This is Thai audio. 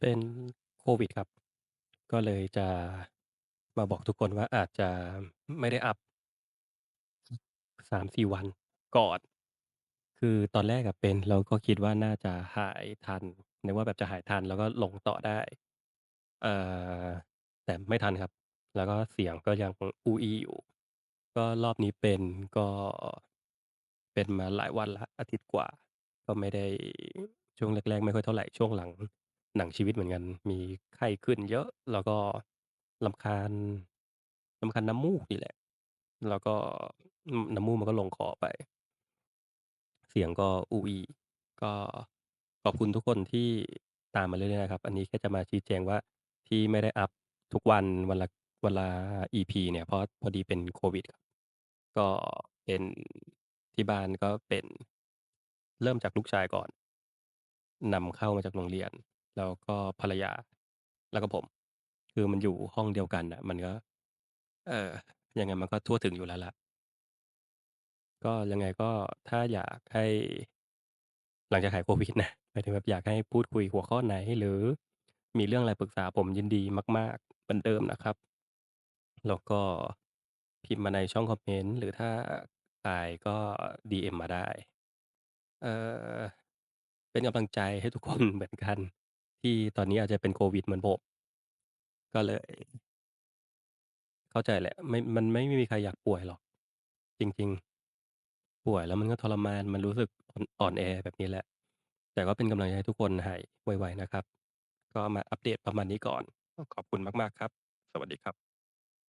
เป็นโควิดครับ ก็เลยจะมาบอกทุกคนว่า อาจจะไม่ได้อัป 3-4 วันก่อน คือตอนแรกอะเป็นแล้วก็คิดว่า น่าจะหายทัน นึกว่าแบบจะหายทัน แล้วก็ลงต่อได้ เอ่อ แต่ไม่ทันครับ แล้วก็เสียงก็ยังอู้อี้อยู่ ก็รอบนี้เป็น ก็ เป็นมาหลายวันแล้ว อาทิตย์กว่า ก็ไม่ได้ ช่วงแรก ๆ ไม่ค่อยเท่าไร ช่วงหลัง หนังชีวิตเหมือนกัน มีไข้ขึ้นเยอะ แล้วก็รำคาญ รำคาญน้ำมูกนี่แหละ แล้วก็ อืม น้ำมูกมันก็ลงคอไป เสียงก็ อู้อี้ก็ขอบคุณทุกคนที่ตามมาเรื่อย ๆ นะครับ อันนี้แค่จะมาชี้แจงว่า ที่ไม่ได้อัปทุกวัน วันละ วันละ EP เนี่ย เพราะพอดีเป็นโควิดครับ ก็เป็น ที่บ้านก็เป็น เริ่มจากลูกชายก่อน นำเข้ามาจากโรงเรียน แล้วก็ภรรยา แล้วก็ผม คือมันอยู่ห้องเดียวกันน่ะ มันก็ เอ่อ ยังไงมันก็ทั่วถึงอยู่แล้วแหละก็ยังไงก็ถ้าอยากให้ หลังจากหายโควิด นะ หมายถึงแบบอยากให้พูดคุยหัวข้อไหน หรือมีเรื่องอะไรปรึกษาผมยินดีมาก ๆ เหมือนเดิมนะครับ แล้วก็พิมพ์มาในช่องคอมเมนต์ หรือถ้าอายก็ DM มาได้ เอ่อ เป็นกำลังใจให้ทุก คน เหมือนกัน ที่ตอนนี้อาจจะเป็นโควิดเหมือนผม ก็เลย เข้าใจแหละ ไม่ มันไม่มีใครอยากป่วยหรอก จริง ๆ ป่วยแล้วมันก็ทรมาน มันรู้สึกอ่อน อ่อนแอแบบนี้แหละ แต่ก็เป็นกำลังใจให้ทุกคนหายไว ๆ นะครับ ก็มาอัปเดตประมาณนี้ก่อน ขอบคุณมาก ๆ ครับ สวัสดีครับ